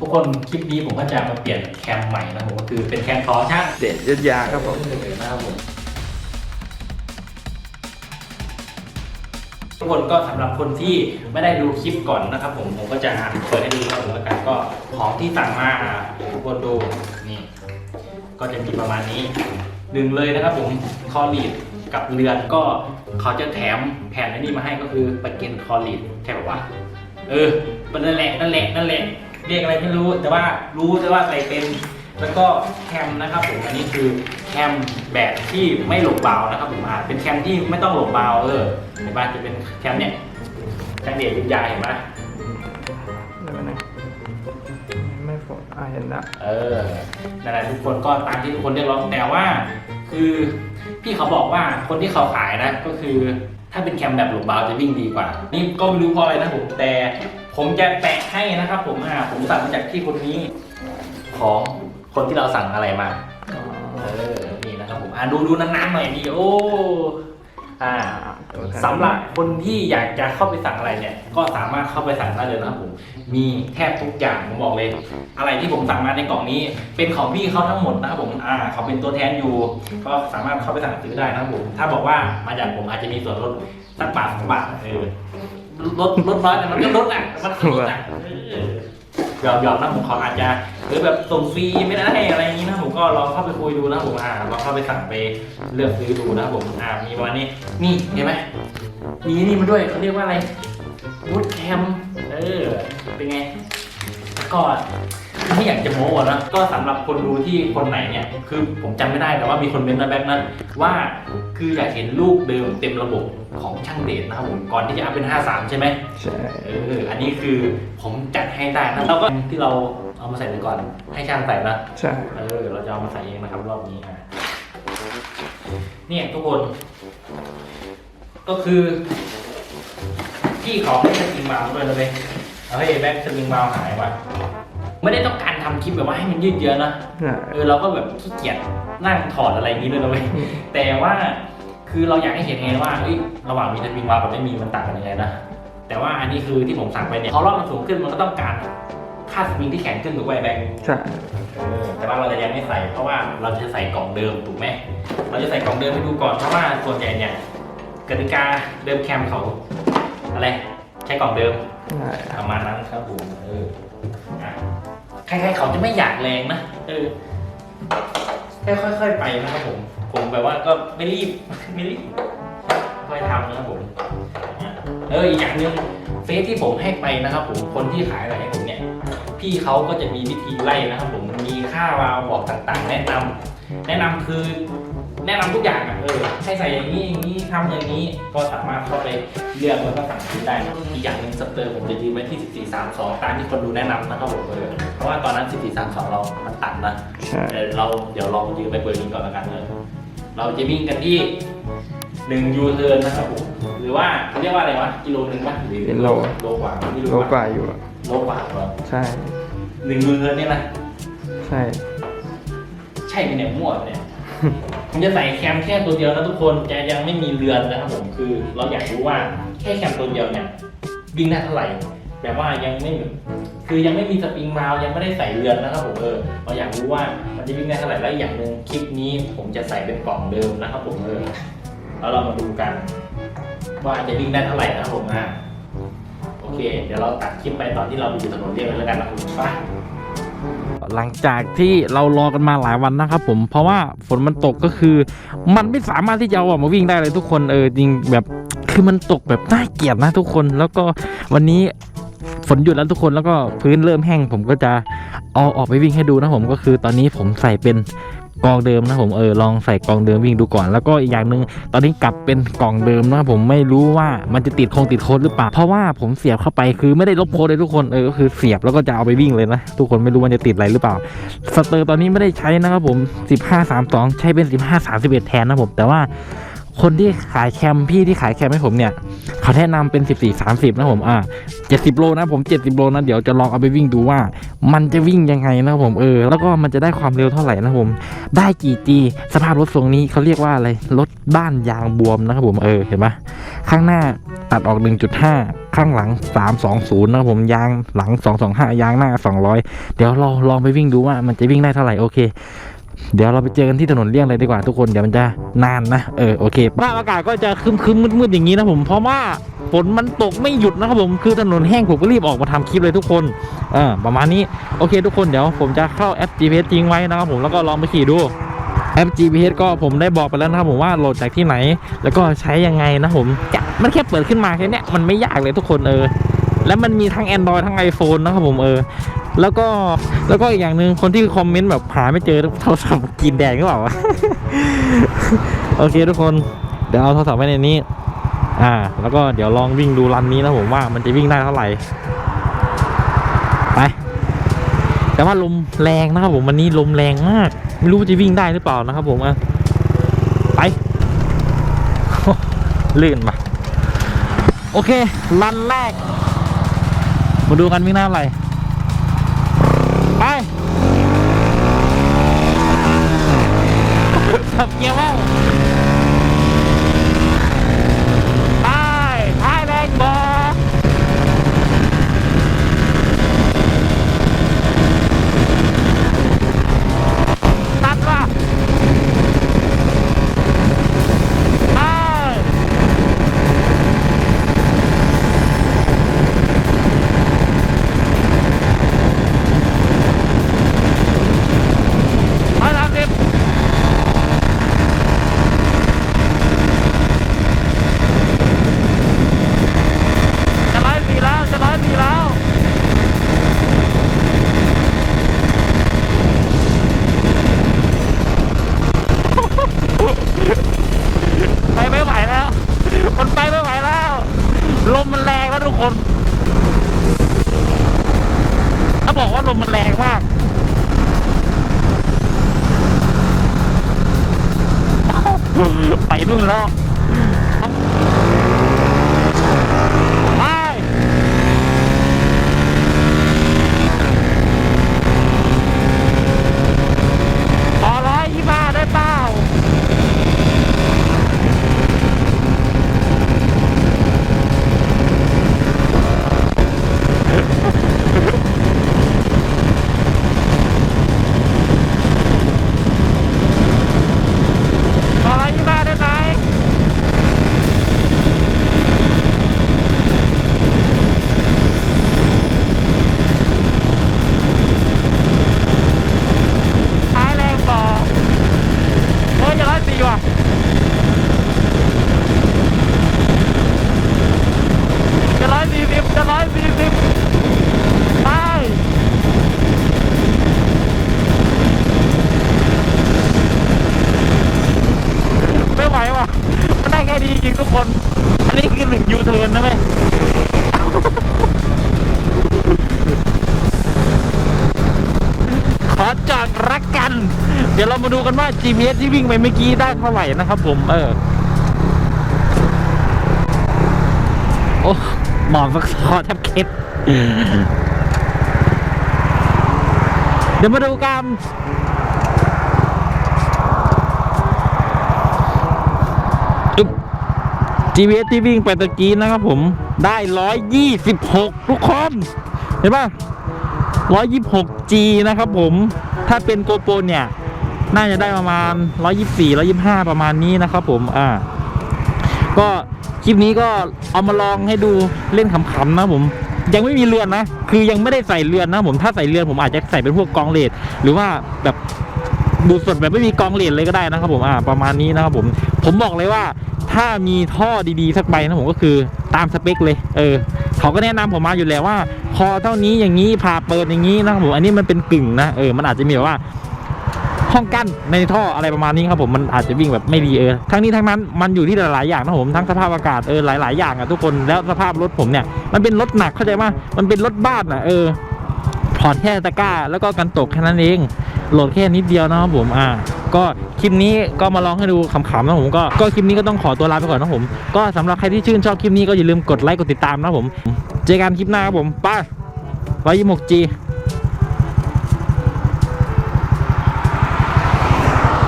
ทุกคนคลิปนี้ผมก็จะมาเปลี่ยนแคมใหม่นะผมก็คือเป็นแคมคอช่างเด่นยศยาครับผมนะครับผมทุกคนก็สำหรับคนที่ไม่ได้ดูคลิปก่อนนะครับผมผมก็จะเปิดให้ดูแล้วแล้วกันก็ของที่สั่งมาทุกคนดูนี่ก็จะมีประมาณนี้หนึ่งเลยนะครับผมคอลีดกับเรือนก็เขาจะแถมแผ่นไอ้นี่มาให้ก็คือปะเก็นคอลีดใช่ป่าวะเออนั่นแหละนั่นแหละนั่นแหละ เรียกอะไรไม่รู้ แต่ว่ารู้แต่ว่าใส่เป็นแล้วก็แคมนะครับผมอันนี้คือแคมแบบที่ไม่หลบบาวนะครับผมอ่าเป็นแคมที่ไม่ต้องหลบบาวเออเห็นปะจะเป็นแคมเนี่ยแคมเดียวิทยาเห็นปะเดี๋ยวนะไม่ฝนอ่าเห็นละเออนั่นแหละทุกคนก็ตามที่ทุกคนเรียกร้องแต่ว่า คือพี่เขาบอกว่าคนที่เขาขายนะก็คือถ้าเป็นแคมแบบหลบบาวจะวิ่งดีกว่า นี่ก็ไม่รู้เพราะอะไรนะผมแต่ ผมจะแปะให้นะครับผมอ่าผมสั่งมาจากที่คนนี้ ของคนที่เราสั่งอะไรมาอ๋อเออนี่นะครับผมอะดูดูนานๆหน่อยดีโอ้อ่าตัวแทนสำหรับคนที่อยากจะเข้าไปสั่งอะไรเนี่ย ก็สามารถเข้าไปสั่งได้เลยนะครับผม มีแทบทุกอย่างผมบอกเลย อะไรที่ผมสั่งมาในกล่องนี้ เป็นของพี่เขาทั้งหมดนะครับผมอ่าเขาเป็นตัวแทนอยู่ ก็สามารถเข้าไปสั่งซื้อได้นะครับผม ถ้าบอกว่ามาจากผมอาจจะมีส่วนลดสักบาทสองบาทเออ ลดลดน้อยแต่มันก็ลดอะมันก็ลดอะเออยอมยอมนะผมเขาอาจจะหรือแบบส่งฟรีไม่ได้อะไรอย่างนี้นะผมก็ลองเข้าไปคุยดูนะผมอ่าลองเข้าไปสั่งไปเลือกซื้อดูนะผมอ่ามีประมาณนี้นี่เห็นไหมมีนี่มาด้วยเขาเรียกว่าอะไรวูดแคมเออเป็นไงก็ ไม่อยากจะโม้อะนะก็สำหรับคนดูที่คนไหนเนี่ยคือผมจำไม่ได้แต่ว่ามีคนเมนต์นะแบ็คนั้นว่าคืออยากเห็นลูกเดิมเต็มระบบของช่างเดชนะครับผมก่อนที่จะอัพเป็น 53 ใช่ไหมใช่เอออันนี้คือผมจัดให้ได้นะเราก็ที่เราเอามาใส่ไปก่อนให้ช่างใส่นะใช่เออเราจะเอามาใส่เองนะครับรอบนี้อะเนี่ยทุกคน ก็คือพี่ขอให้สลิงมาด้วยนะเว้ยเอาให้แบ็คสลิงมาหายว่ะ ไม่ได้ต้องการทำคลิปแบบว่าให้มันยืดเยื้อนะใช่เออเราก็แบบขี้เกียจนั่งถอดอะไรอย่างนี้ด้วยนะเว้ยแต่ว่าคือเราอยากให้เห็นไงว่าเอ้ยระหว่างมีสปริงวาล์วกับไม่มีมันต่างกันยังไงนะ แต่ว่าอันนี้คือที่ผมสั่งไปเนี่ยพอรอบมันสูงขึ้นมันก็ต้องการค่าสปริงที่แข็งขึ้นถูกไหมแบงค์ใช่ เออแต่ว่าเราจะยังไม่ใส่เพราะว่าเราจะใส่กล่องเดิมถูกไหมเราจะใส่กล่องเดิมให้ดูก่อนเพราะว่าส่วนใหญ่เนี่ยกติกาเดิมแคมเขาอะไรใช้กล่องเดิม ใช่ ประมาณนั้นครับผมเอออะ ใครๆเขาจะไม่อยากแรงนะเออแค่ค่อยๆไปนะครับผม ผมแบบว่าก็ไม่รีบไม่รีบค่อยทำนะครับผมเอออีกอย่างหนึงเฟซที่ผมให้ไปนะครับ ผมคนที่ขายอะไรให้ผมเนี่ยพี่เขาก็จะมีวิธีไล่นะครับ ผมมีค่าวาวบอกต่างๆ แนะนำ แนะนำคือแนะนำทุกอย่างอะเออให้ใส่อย่างนี้อย่างนี้ทำอย่างนี้ก็สามารถเข้าไปเลือกแล้วก็สั่งซื้อได้นะอีกอย่างหนึงสเตอร์ผมจะยืมไว้ที่ 1432 ตามที่คนดูแนะนำนะครับผมเออเพราะว่าตอนนั้น 1432 เรา มันตัดนะ ใช่เดี๋ยวเราเดี๋ยวลองยืมไปเบอร์นี้ก่อนแล้วกันเลยเราจะวิ่งกันที่หนึ่งยูเทิร์นนะครับผม หรือว่าเขาเรียกว่าอะไรวะ กิโลหนึ่งป่ะหรือเป็นโล โลกว่าไม่โลกว่าอยู่อะโลกว่าเหรอใช่ หนึ่งยูเทิร์นเนี่ยนะ ใช่ ใช่ไหมเนี่ยมั่วเนี่ยผมจะใส่แคมแค่ตัวเดียวนะทุกคนจะยังไม่มีเรือนนะครับผมคือเราอยากรู้ว่าแค่แคมตัวเดียวเนี่ยวิ่งได้เท่าไหร่แบบว่ายังไม่คือยังไม่มีสปริงวาวยังไม่ได้ใส่เรือนนะครับผมเออเราอยากรู้ว่ามันจะวิ่งได้เท่าไหร่แล้วอย่างหนึ่งคลิปนี้ผมจะใส่เป็นกล่องเดิมนะครับผมเออแล้วเรามาดูกัน ว่าจะวิ่งได้เท่าไหร่นะครับผมอะโอเค เดี๋ยวเราตัดคลิปไปตอนที่เราอยู่ถนนเรียบเลยแล้วกันนะครับผมไป หลังจากที่เรารอกันมาหลายวันนะครับผมเพราะว่าฝนมันตกก็คือ มันไม่สามารถที่จะเอาออกมาวิ่งได้เลยทุกคนเออจริงแบบคือมันตกแบบน่าเกลียดนะทุกคนแล้วก็วันนี้ฝนหยุดแล้วทุกคนแล้วก็พื้นเริ่มแห้งผมก็จะเอาออกไปวิ่งให้ดูนะผมก็คือตอนนี้ผมใส่เป็น กองเดิมนะผมเออลองใส่กองเดิมวิ่งดูก่อนแล้วก็อีกอย่างหนึ่งตอนนี้กลับเป็นกล่องเดิมนะผมไม่รู้ว่ามันจะติดคงติดโค้ดหรือเปล่าเพราะว่าผมเสียบเข้าไปคือไม่ได้ลบโค้ดเลยทุกคนเออก็คือเสียบแล้วก็จะเอาไปวิ่งเลยนะทุกคนไม่รู้มันจะติดอะไรหรือเปล่าสเตอร์ตอนนี้ไม่ได้ใช้นะครับผม 15 32 ใช้เป็น 15 31 แทนนะผมแต่ว่า คนที่ขายแคมพี่ที่ขายแคมให้ผมเนี่ยเขาแนะนำเป็น14 30นะผมอ่า70โลนะผม70โลนะเดี๋ยวจะลองเอาไปวิ่งดูว่า มันจะวิ่งยังไงนะผมเออแล้วก็มันจะได้ความเร็วเท่าไหร่นะผม ได้กี่จีสภาพรถทรงนี้เขาเรียกว่าอะไรรถบ้านยางบวมนะครับผมเออเห็นปะข้างหน้าตัดออก 1.5 ข้างหลัง 320 นะผมยางหลัง 225 ยางหน้า 200 เดี๋ยวเราลองไปวิ่งดูว่ามันจะวิ่งได้เท่าไหร่โอเค เดี๋ยวเราไปเจอกันที่ถนนเลี่ยงเลยดีกว่าทุกคนเดี๋ยวมันจะนานนะเออโอเคภาพอากาศก็จะคึมๆมืดๆอย่างนี้นะผมเพราะว่าฝนมันตกไม่หยุดนะครับผมคือถนนแห้งผมก็รีบออกมาทำคลิปเลยทุกคนเออประมาณนี้โอเค ทุกคนเดี๋ยวผมจะเข้าแอป GPS ทิ้งไว้นะครับผมแล้วก็ลองไปขี่ดูแอป GPS ก็ผมได้บอกไปแล้วนะครับผมว่าโหลดจากที่ไหน แล้วก็ใช้ยังไงนะผมมันแค่เปิดขึ้นมาแค่นี้มันไม่ยากเลยทุกคนเออแล้วมันมีทั้ง Android ทั้ง iPhone นะครับผมเออ แล้วก็แล้วก็อีกอย่างหนึ่งคนที่คอมเมนต์แบบหาไม่เจอโทรศัพท์กินแดงหรือเปล่า โอเคทุกคนเดี๋ยวเอาโทรศัพท์ไว้ในนี้ อ่า แล้วก็เดี๋ยวลองวิ่งดูรันนี้นะผมว่ามันจะวิ่งได้เท่าไหร่ไปแต่ว่าลมแรงนะครับผมวันนี้ลมแรงมาก ไม่รู้จะวิ่งได้หรือเปล่านะครับผมอะไปลื่นมาโอเครันแรกมาดูกันวิ่งหน้าอะไร ไปขับเกียร์ว่าง ไปนู่นแล้ว ไปขอร้อยยี่ห้าได้เปล่าขอร้อยยี่ห้าได้ไหม ท้ายแรงต่อโอ้ยจะร้อยสี่ว่ะจะร้อยสี่สิบจะร้อยสี่สิบไปไม่ไหวว่ะ มันได้แค่นี้จริงทุกคน อันนี้คือหนึ่งยูเทิร์นนะเว้ย ขอจอด รักกัน เดี๋ยวเรามาดูกันว่า GPS ที่วิ่งไปเมื่อกี้ได้เท่าไหร่นะครับผมเออโอ้หมอนฟักคอแทบเค็ดเดี๋ยวมาดูกันอึ๊บ GPS ที่วิ่งไปตะกี้นะครับผมได้ 126 ทุกคน เห็นป่ะ G นะครับผมถ้าเป็นโกโปรเนี่ย น่าจะได้ประมาณ 124 125 ประมาณนี้นะครับผมอ่าก็คลิปนี้ก็เอามาลองให้ดูเล่นขำๆนะผมยังไม่มีเรือนนะ คือยังไม่ได้ใส่เรือนนะผมถ้าใส่เรือนผมอาจจะใส่เป็นพวกกองเลดหรือว่าแบบดูสดแบบไม่มีกองเลดเลยก็ได้นะครับผมอ่าประมาณนี้นะครับผม ผมบอกเลยว่าถ้ามีท่อดีๆสักใบนะผมก็คือตามสเปคเลย เออ เขาก็แนะนำผมมาอยู่แล้วว่า คอเท่านี้อย่างนี้ผ่าเปิดอย่างนี้นะครับผมอันนี้มันเป็นกึ่งนะเออมันอาจจะมีแบบว่าห้องกั้นในท่ออะไรประมาณนี้ครับผมมันอาจจะวิ่งแบบไม่ดีเออทั้งนี้ทั้งนั้นมันอยู่ที่หลาย ๆ อย่างนะผมทั้งสภาพอากาศเออหลาย ๆ อย่างอะทุกคนแล้วสภาพรถผมเนี่ยมันเป็นรถหนักเข้าใจไหมมันเป็นรถบ้านอะเออถอดแค่ตะกร้าแล้วก็กันตกแค่นั้นเองโหลดแค่นิดเดียวนะครับผมอ่า ก็คลิปนี้ก็มาลองให้ดูขำๆนะผมก็ก็คลิปนี้ก็ต้องขอตัวลาไปก่อนนะผม ก็สำหรับใครที่ชื่นชอบคลิปนี้ก็อย่าลืมกดไลค์กดติดตามนะผม เจอกันคลิปหน้าครับผมไป้าร้อยยี่หกจี